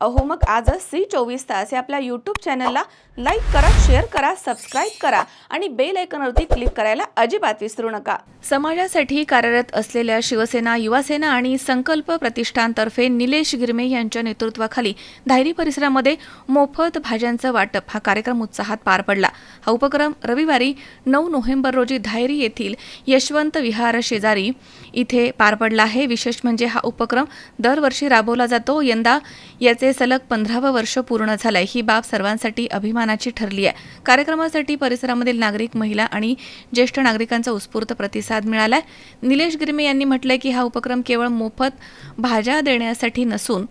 अहो मग आजच सी चोवीस तास या आपल्या यूट्यूब चॅनलला लाईक करा शेअर करा सबस्क्राईब करा आणि बेल आयकॉनवरती क्लिक करायला अजिबात विसरू नका. समाजासाठी कार्यरत असलेल्या शिवसेना युवासेना आणि संकल्प प्रतिष्ठानतर्फे निलेश गिरमे यांच्या नेतृत्वाखाली धायरी परिसरामध्ये मोफत भाज्यांचं वाटप हा कार्यक्रम उत्साहात पार पडला. हा उपक्रम रविवारी नऊ नोव्हेंबर रोजी धायरी येथील यशवंत विहार शेजारी इथे पार पडला आहे. विशेष म्हणजे हा उपक्रम दरवर्षी राबवला जातो. यंदा याचे सलग पंधरावं वर्ष पूर्ण झालंय. ही बाब सर्वांसाठी अभिमानाची ठरली आहे कार्यक्रमासाठी परिसरामधील नागरिक महिला आणि ज्येष्ठ नागरिकांचा उत्स्फूर्त प्रतिसाद मिळालाय. निलेश गिरमे यांनी म्हटलंय की हा उपक्रम केवळ मोफत भाज्या देण्यासाठी नसून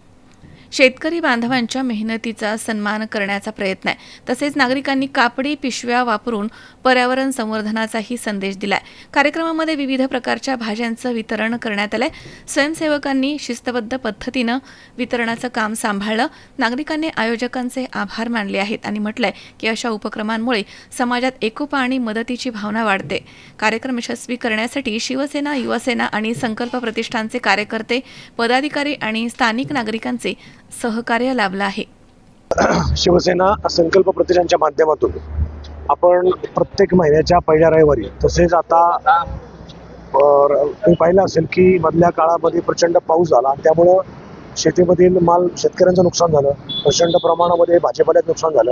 शेतकरी बांधवांच्या मेहनतीचा सन्मान करण्याचा प्रयत्न आहे. तसेच नागरिकांनी कापडी पिशव्या वापरून पर्यावरण संवर्धनाचाही संदेश दिलाय. कार्यक्रमामध्ये विविध प्रकारच्या भाज्यांचं वितरण करण्यात आलंय. स्वयंसेवकांनी शिस्तबद्ध पद्धतीनं वितरणाचं काम सांभाळलं. नागरिकांनी आयोजकांचे आभार मानले आहेत आणि म्हटलंय की अशा उपक्रमांमुळे समाजात एकोपा आणि मदतीची भावना वाढते. कार्यक्रम यशस्वी करण्यासाठी शिवसेना युवासेना आणि संकल्प प्रतिष्ठानचे कार्यकर्ते पदाधिकारी आणि स्थानिक नागरिकांचे सहकार्य लाभलं आहे. शिवसेना संकल्प प्रतिष्ठानच्या माध्यमातून आपण प्रत्येक महिन्याच्या पहिल्या रविवारी तसेच आता तुम्ही पाहिलं असेल की मधल्या काळामध्ये प्रचंड पाऊस झाला त्यामुळं शेतीमधील माल शेतकऱ्यांचं नुकसान झालं प्रचंड प्रमाणामध्ये भाजीपाल्यात नुकसान झालं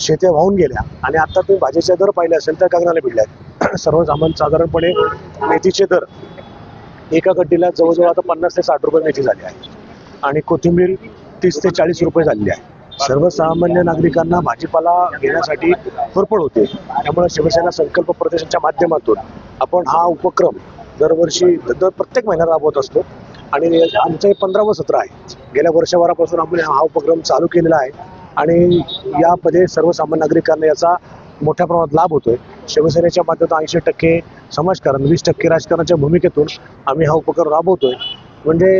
शेत्या वाहून गेल्या आणि आता तुम्ही भाजीचे दर पाहिले असेल तर गगनाला भिडले आहेत. सर्वसामान साधारणपणे मेथीचे दर एका गड्डीला जवळजवळ आता पन्नास ते साठ रुपये मेथी झाली आहे. आणि कोथिंबीर तीस ते चाळीस रुपये झालेली आहे. सर्वसामान्य नागरिकांना भाजीपाला घेण्यासाठी फरफड होते. त्यामुळे शिवसेना संकल्प प्रदेशाच्या माध्यमातून आपण हा उपक्रम दरवर्षी दर प्रत्येक महिन्यात राबवत असतो. आणि आमचं हे पंधरावं सत्र आहे. गेल्या वर्षभरापासून आपण हा उपक्रम चालू केलेला आहे. आणि यामध्ये सर्वसामान्य नागरिकांना याचा मोठ्या प्रमाणात लाभ होतोय. शिवसेनेच्या माध्यमातून ऐंशी टक्के समाजकारण वीस टक्के राजकारणाच्या भूमिकेतून आम्ही हा उपक्रम राबवतोय. म्हणजे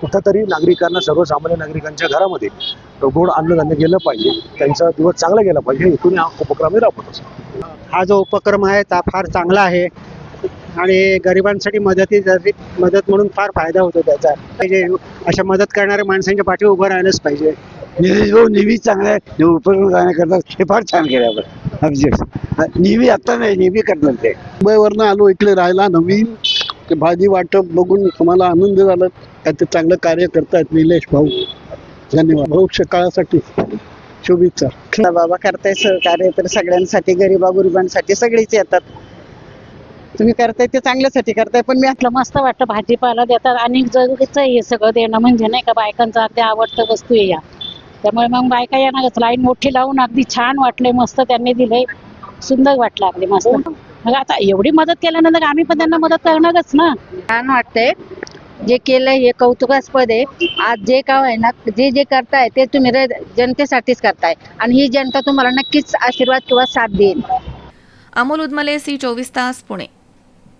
कुठंतरी नागरिकांना सर्वसामान्य नागरिकांच्या घरामध्ये गोड अन्नधान्य गेलं पाहिजे. त्यांचा दिवस चांगला गेला पाहिजे हेतून हा उपक्रम राबवत असतो हा जो उपक्रम आहे हा फार चांगला आहे. आणि गरिबांसाठी मदती मदत म्हणून फार फायदा होतो त्याचा. म्हणजे अशा मदत करणाऱ्या माणसांच्या पाठी उभं राहिलंच पाहिजे. निलेश भाऊ नेहमी चांगला आहे. उपक्रम करतात हे फार छान केलं आपण. अभिजित नेहमी आत्ता नाही नेहमी करतात ते. मुंबईवरनं आलो इकडे राहायला नवीन. ते भाजी वाटप बघून तुम्हाला आनंद झाला ते चांगलं कार्य करतायत निलेश भाऊ? धन्यवाद. भविष्य काळासाठी शुभेच्छा. बाबा करताय सहकार्य तर सगळ्यांसाठी गरिबा गुरिबांसाठी सगळेच येतात. तुम्ही करताय ते चांगल्यासाठी करताय पण मी म्हटलं मस्त वाटतं भाजीपाला देतात. आणि जरुरीचं आहे हे सगळं देणं म्हणजे नाही का बायकांचं अगदी आवडतं वस्तू आहे या. त्यामुळे मग बायका येणारच. लाईन मोठी लावून अगदी छान वाटले मस्त त्यांनी दिलंय. सुंदर वाटलं अगदी मस्त. मग आता एवढी मदत केल्यानंतर आम्ही पण त्यांना मदत करणारच ना. छान वाटतंय. जे केलंय हे कौतुकास्पद आहे. आज जे काय आहे ना जे जे करताय ते तुम्ही रे- जनतेसाठीच करताय. आणि ही जनता तुम्हाला नक्कीच आशीर्वाद किंवा साथ देईल. अमोल उदमले सी चोवीस तास पुणे.